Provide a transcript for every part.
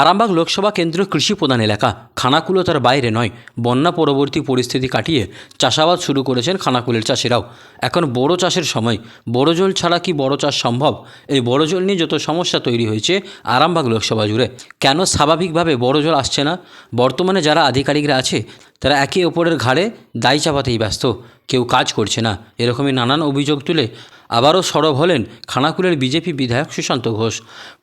আরামবাগ লোকসভা কেন্দ্র কৃষি প্রধান এলাকা। খানাকুলো তার বাইরে নয়। বন্যা পরবর্তী পরিস্থিতি কাটিয়ে চাষাবাদ শুরু করেছেন খানাকুলের চাষিরাও। এখন বড় চাষের সময়। বড় জল ছাড়া কি বড় চাষ সম্ভব? এই বড় জল নিয়ে যত সমস্যা তৈরি হয়েছে আরামবাগ লোকসভা জুড়ে, কেন স্বাভাবিকভাবে বড় জল আসছে না? বর্তমানে যারা আধিকারিকরা আছে, তারা একে অপরের ঘাড়ে দায় চাপাতেই ব্যস্ত। কেউ কাজ করছে না। এরকমই নানান অভিযোগ তুলে আবারও সরব হলেন খানাকুলের বিজেপি বিধায়ক সুশান্ত ঘোষ।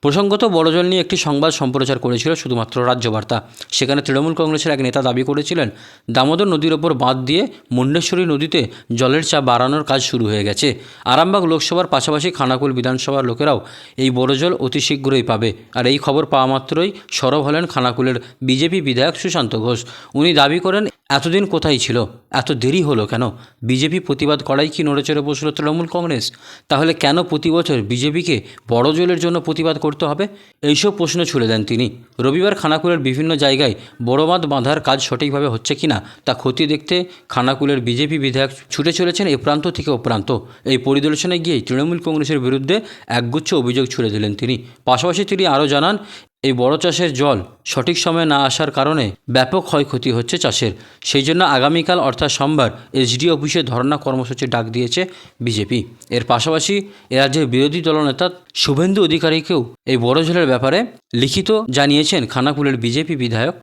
প্রসঙ্গত বড়জল নিয়ে একটি সংবাদ সম্প্রচার করেছিল শুধুমাত্র রাজ্যবার্তা। সেখানে তৃণমূল কংগ্রেসের এক নেতা দাবি করেছিলেন, দামোদর নদীর ওপর বাঁধ দিয়ে মুন্ডেশ্বরী নদীতে জলের চাপ বাড়ানোর কাজ শুরু হয়ে গেছে। আরামবাগ লোকসভার পাশাপাশি খানাকুল বিধানসভার লোকেরাও এই বড়জল অতি শীঘ্রই পাবে। আর এই খবর পাওয়া মাত্রই সরব হলেন খানাকুলের বিজেপি বিধায়ক সুশান্ত ঘোষ। উনি দাবি করেন এতদিন কোথায় ছিল? এত দেরি হলো কেন? বিজেপি প্রতিবাদ করাই কি নড়েচড়ে বসল তৃণমূল কংগ্রেস? তাহলে কেন প্রতি বছর বিজেপিকে বড় জলের জন্য প্রতিবাদ করতে হবে? এইসব প্রশ্ন ছুড়ে দেন তিনি। রবিবার খানাকুলের বিভিন্ন জায়গায় বড় বাঁধ বাঁধার কাজ সঠিকভাবে হচ্ছে কি না তা ক্ষতি দেখতে খানাকুলের বিজেপি বিধায়ক ছুটে চলেছেন এ প্রান্ত থেকে ও প্রান্ত। এই পরিদর্শনে গিয়েই তৃণমূল কংগ্রেসের বিরুদ্ধে একগুচ্ছ অভিযোগ ছুড়ে দিলেন তিনি। পাশাপাশি তিনি আরও জানান এই বড় চাষের জল সঠিক সময়ে না আসার কারণে ব্যাপক ক্ষয়ক্ষতি হচ্ছে চাষের। সেই জন্য আগামীকাল অর্থাৎ সোমবার এসডি অফিসে ধর্ণা কর্মসূচি ডাক দিয়েছে বিজেপি। এর পাশাপাশি রাজ্যের বিরোধী দলনেতা শুভেন্দু অধিকারীকেও এই বড় জলের ব্যাপারে লিখিত জানিয়েছেন খানাকুলের বিজেপি বিধায়ক।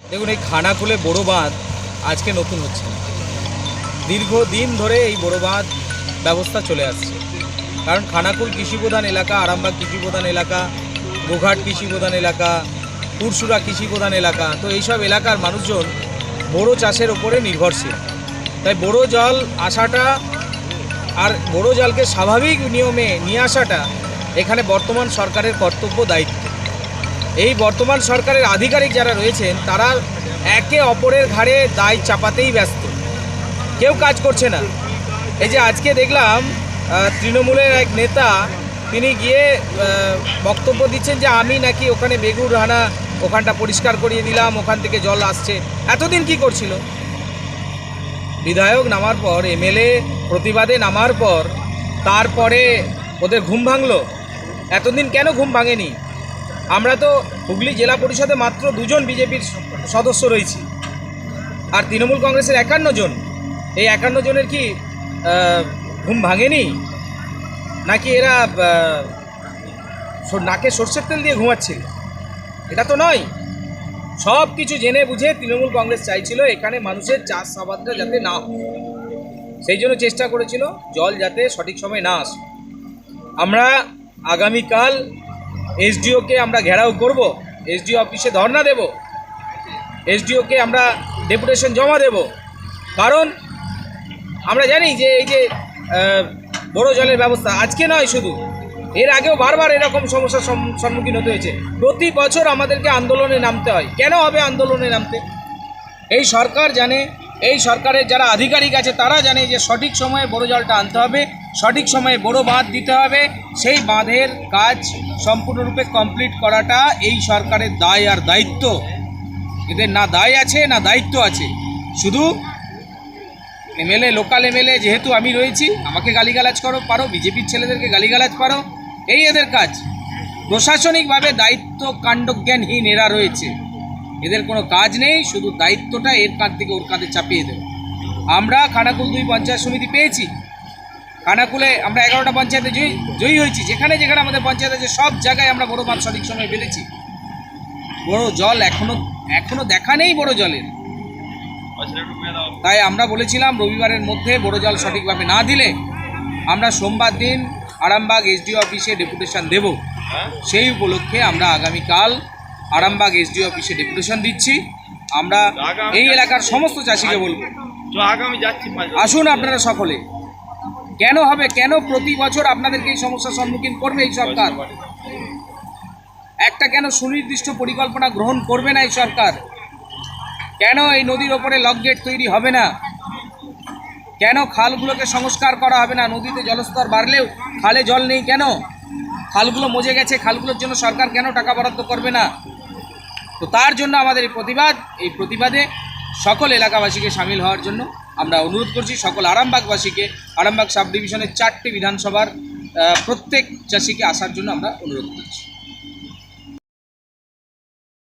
দেখুন, এই খানাকুলে বড় বাঁধ আজকে নতুন হচ্ছে দীর্ঘদিন ধরে এই বড় বাঁধ ব্যবস্থা চলে আসছে। কারণ খানাকুল কৃষিপ্রধান এলাকা, আরামবাগ কৃষিপ্রধান এলাকা গোঘাট কৃষিপ্রধান এলাকা পুরসুরা কৃষিপ্রধান এলাকা, তো এইসব এলাকার মানুষজন বড় চাষের ওপরে নির্ভরশীল। তাই বড় জল আসাটা আর বড় জলকে স্বাভাবিক নিয়মে নিয়ে আসাটা এখানে বর্তমান সরকারের কর্তব্য দায়িত্ব। এই বর্তমান সরকারের আধিকারিক যারা রয়েছেন, তারা একে অপরের ঘাড়ে দায় চাপাতেই ব্যস্ত। কেউ কাজ করছে না। এই যে আজকে দেখলাম তৃণমূলের এক নেতা তিনি গিয়ে বক্তব্য দিচ্ছেন যে আমি নাকি ওখানে বেগুর রানা ওখানটা পরিষ্কার করিয়ে দিলাম, ওখান থেকে জল আসছে। এতদিন কি করছিল? বিধায়ক নামার পর এমএলএ প্রতিবাদে নামার পর, তারপরে ওদের ঘুম ভাঙলো। এতদিন কেন ঘুম ভাঙেনি? আমরা তো হুগলি জেলা পরিষদে মাত্র দুজন বিজেপির সদস্য রয়েছি। আর তৃণমূল কংগ্রেসের একান্ন জন। এই একান্ন জনের কি ঘুম ভাঙেনি? নাকি এরা নাকে সর্ষের তেল দিয়ে ঘুমাচ্ছিল? এটা তো নয়। সব কিছু জেনে বুঝে তৃণমূল কংগ্রেস চাইছিল এখানে মানুষের চাষ আবাদটা যাতে না হয়। সেই জন্য চেষ্টা করেছিল জল যাতে সঠিক সময় না আসে। আমরা আগামীকাল এসডিওকে আমরা ঘেরাও করব, এসডিও অফিসে ধর্ণা দেব, এসডিওকে আমরা ডেপুটেশন জমা দেব। কারণ আমরা জানি যে এই যে বড় জলের ব্যবস্থা। আজকে নয় শুধু। এর আগেও বারবার এরকম সমস্যার সম্মুখীন হতে হয়েছে। প্রতি বছর আমাদেরকে আন্দোলনে নামতে হয়। কেন হবে আন্দোলনে নামতে? এই সরকার জানে, এই সরকারের যারা আধিকারিক আছে, তারা জানে যে সঠিক সময়ে বড় জলটা আনতে হবে, সঠিক সময়ে বড় বাঁধ দিতে হবে। সেই বাঁধের কাজ সম্পূর্ণরূপে কমপ্লিট করাটা এই সরকারের দায় আর দায়িত্ব। এদের না দায় আছে, না দায়িত্ব আছে। শুধু এমএলএ, লোকাল এমএলএ যেহেতু আমি রয়েছি, আমাকে গালিগালাজ করো, পারো, বিজেপির ছেলেদেরকে গালিগালাজ পারো। এই এদের কাজ। প্রশাসনিকভাবে দায়িত্ব কাণ্ডজ্ঞানহীন এরা রয়েছে। এদের কোনো কাজ নেই, শুধু দায়িত্বটা এর কাঁধ থেকে ওর কাঁধে চাপিয়ে দেবে আমরা খানাকুল দুই পঞ্চায়েত সমিতি পেয়েছি। খানাকুলে আমরা এগারোটা পঞ্চায়েতে জয়ী জয়ী হয়েছি। যেখানে যেখানে আমাদের পঞ্চায়েত আছে, সব জায়গায় আমরা বড় মাছ সঠিক সময় পেরেছি বড় জল এখনও এখনও দেখা নেই বড় জলের। তাই আমরা বলেছিলাম রবিবারের মধ্যে বড় জল সঠিকভাবে না দিলে আমরা সোমবার দিন আরামবাগ এসডিও অফিসে ডেপুটেশন দেব। সেই উপলক্ষে আমরা আগামীকাল আরামবাগ এসডিও অফিসে ডেপুটেশন দিচ্ছি। আমরা এই এলাকার সমস্ত চাষিকে বলব। আসুন আপনারা সকলে। কেন হবে? কেন প্রতি বছর আপনাদেরকে এই সমস্যার সম্মুখীন করবে এই সরকার? একটা কেন সুনির্দিষ্ট পরিকল্পনা গ্রহণ করবে না এই সরকার? কেন এই নদীর ওপরে লক গেট তৈরি হবে না? কেন খালগুলোকে সংস্কার করা হবে না? নদীতে জলস্তর বাড়লেও খালে জল নেই কেন? খালগুলো মজে গেছে, খালগুলোর জন্য সরকার কেন টাকা বরাদ্দ করবে না? তো তার জন্য আমাদের এই প্রতিবাদ, এই প্রতিবাদে সকল এলাকাবাসীকে সামিল হওয়ার জন্য আমরা অনুরোধ করছি, সকল আরামবাগবাসীকে, আরামবাগ সাব ডিভিশনের চারটি বিধানসভার প্রত্যেক চাষিকে আসার জন্য আমরা অনুরোধ করছি।